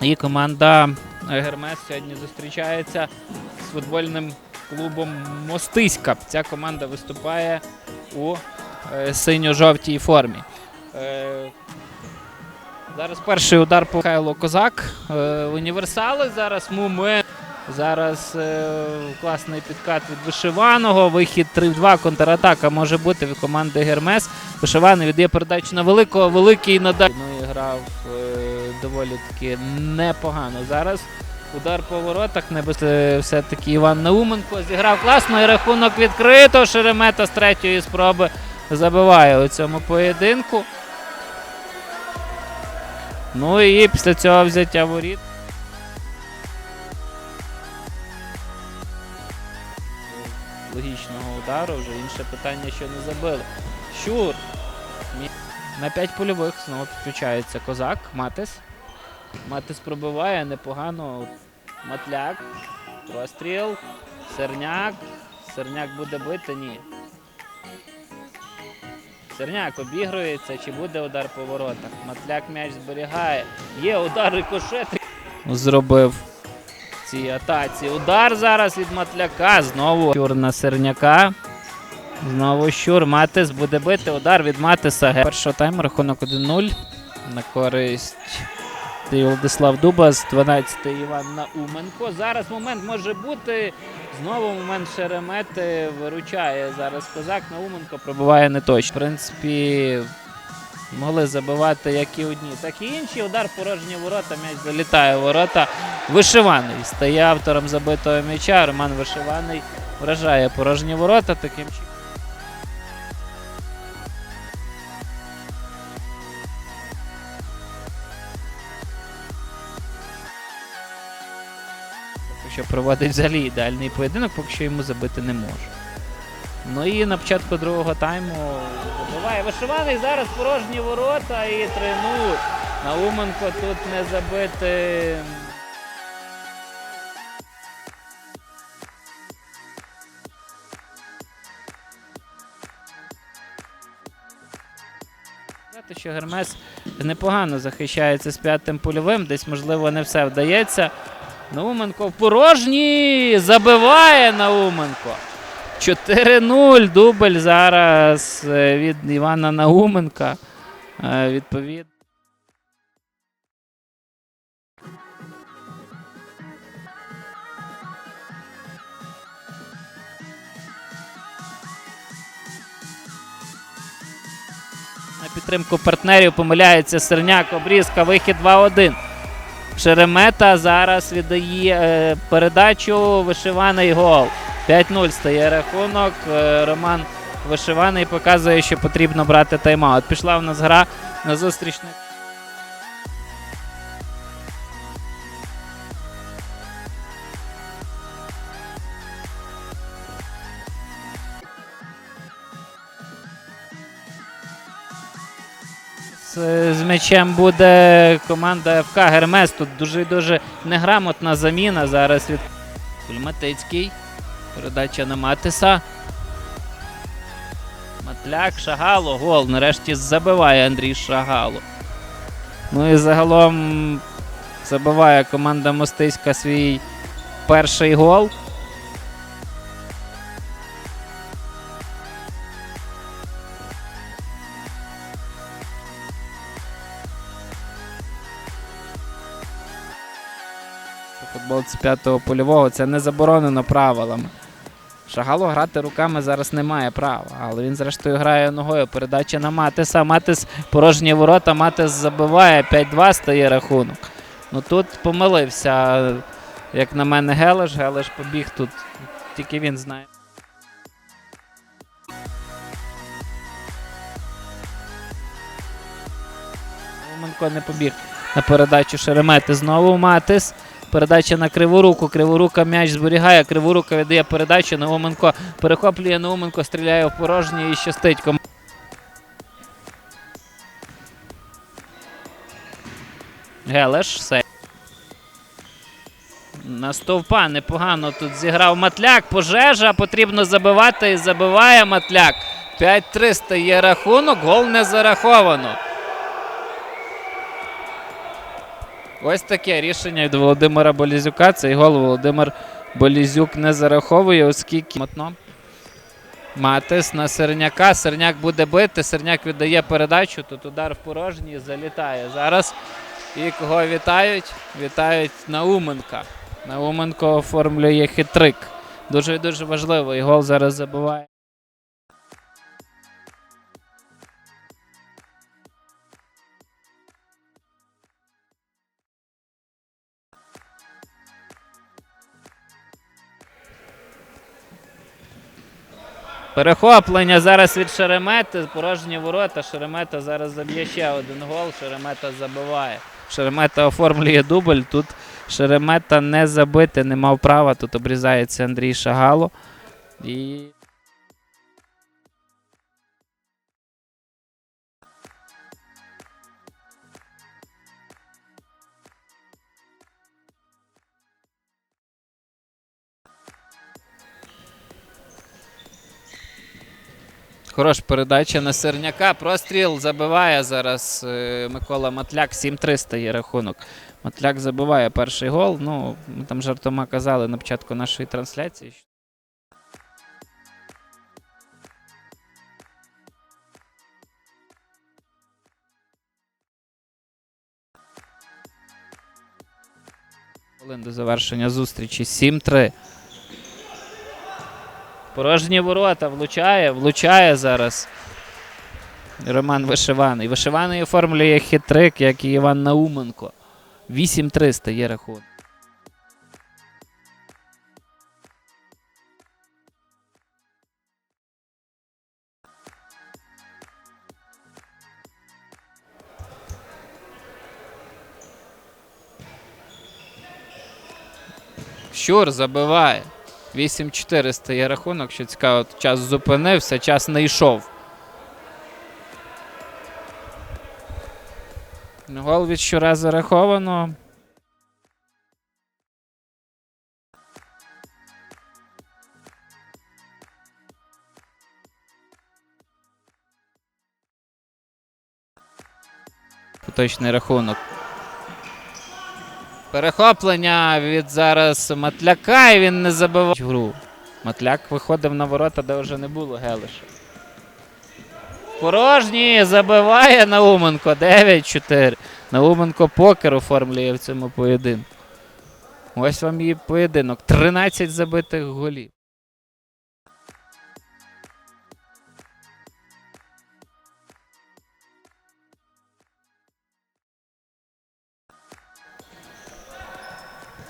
І команда Гермес сьогодні зустрічається з футбольним клубом Мостиська. Ця команда виступає у е, синьо-жовтій формі. Е, Зараз перший удар по Хайло Козак. Е, універсали. Зараз Муме. Зараз е, класний підкат від вишиваного. Вихід 3-2. Контратака може бути від команди Гермес. Вишиваний віддає передачу на великого, великий надалі. Ну і грав е, доволі таки непогано. Зараз удар по воротах. Небес... е, Все-таки Іван Науменко зіграв класно і рахунок відкрито. Шеремета з третьої спроби забиває у цьому поєдинку. Ну і після цього взяття воріт. Логічного удару вже інше питання, що не забили. Щур. На 5 польових знову підключається козак. Матис. Матис пробиває непогано. Матляк. Розстріл. Серняк. Серняк буде бити? Ні. Серняк обігрується, чи буде удар по воротах. Матляк м'яч зберігає. Є удар рикошет. Зробив в цій атаці. Удар зараз від Матляка. Знову щур на Серняка. Знову щур. Матис буде бити. Удар від Матиса. Першого тайму рахунок 1-0 на користь Владислав Дубас, 12 Іван Науменко. Зараз момент може бути. Знову момент Шеремети виручає зараз козак. Науменко пробиває не точно. В принципі, могли забивати як і одні, так і інші. Удар порожні ворота. М'яч залітає в ворота. Вишиваний стає автором забитого м'яча. Роман Вишиваний вражає порожні ворота таким чином. Що проводить взагалі ідеальний поєдинок, поки що йому забити не може. Ну і на початку другого тайму забиває вишиваний. Зараз порожні ворота і 3-0. Науменко тут не забити. Що Гермес непогано захищається з п'ятим польовим, десь, можливо, не все вдається. Науменко в порожній забиває Науменко. 4-0. Дубль зараз е, від Івана Науменка. Е, Відповідно. На підтримку партнерів помиляється Серняк, обрізка, вихід 2-1. Шеремета зараз віддає е, передачу вишиваний гол. 5-0 стає рахунок. Е, Роман Вишиваний показує, що потрібно брати тайм-аут. Пішла в нас гра на зустрічний. З, з м'ячем буде команда ФК Гермес. Тут дуже дуже неграмотна заміна зараз від Кульматицький. Передача на Матиса. Матляк, Шагало, гол. Нарешті забиває Андрій Шагало. Ну і загалом забиває команда Мостиська свій перший гол. Футболці п'ятого польового це не заборонено правилами. Шагало грати руками зараз не має права, але він зрештою грає ногою. Передача на Матиса. Матис порожні ворота. Матис забиває. 5-2 стає рахунок. Ну тут помилився, як на мене, Гелеш. Гелеш побіг тут. Тільки він знає. Романко не побіг на передачу Шеремети. Знову Матис. Передача на Криворуку. Криворука м'яч зберігає. Криворука віддає передачу. Науменко перехоплює Науменко, стріляє в порожнє і щастить. Гелеш. Сей. На стовпа непогано тут зіграв Матляк. Пожежа. Потрібно забивати і забиває Матляк. 5-3 стає рахунок. Гол не зараховано. Ось таке рішення від Володимира Болізюка. Цей гол Володимир Болізюк не зараховує, оскільки мотно. Матис на Серняка. Серняк буде бити. Серняк віддає передачу. Тут удар в порожній залітає зараз. І кого вітають? Вітають Науменка. Науменко оформлює хитрик. Дуже дуже важливо. І гол зараз забиває. Перехоплення зараз від Шеремети. Порожні ворота. Шеремета зараз заб'є ще один гол. Шеремета забиває. Шеремета оформлює дубль. Тут Шеремета не забити, не мав права. Тут обрізається Андрій Шагало. І Хороша передача на Серняка. Простріл забиває зараз е, Микола Матляк. 7-3 стає рахунок. Матляк забиває перший гол. Ну, ми там жартома казали на початку нашої трансляції. До завершення зустрічі. 7-3. Порожні ворота влучає, влучає зараз. Роман Вишиваний. Вишиваний оформлює хитрик, як і Іван Науменко. 8-3 стає рахунок. Щур забиває. 8-4 стає рахунок, що цікаво, час зупинився, час не йшов. Гол від щура зараховано. Поточний рахунок. Перехоплення від зараз Матляка, і він не забивав гру. Матляк виходив на ворота, де вже не було Гелиша. Порожній забиває Науменко 9-4. Науменко покер оформлює в цьому поєдинку. Ось вам і поєдинок. 13 забитих голів.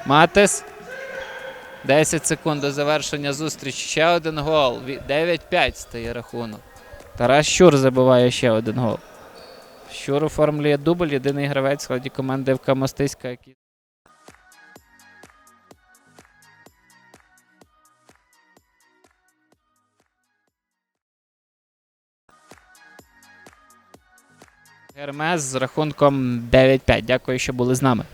Матес. 10 секунд до завершення зустрічі. Ще один гол. 9-5 стає рахунок. Тарас Щур забиває ще один гол. Щур оформлює дубль. Єдиний гравець в складі команди ФК Мостиська, який. Гермес з рахунком 9-5. Дякую, що були з нами.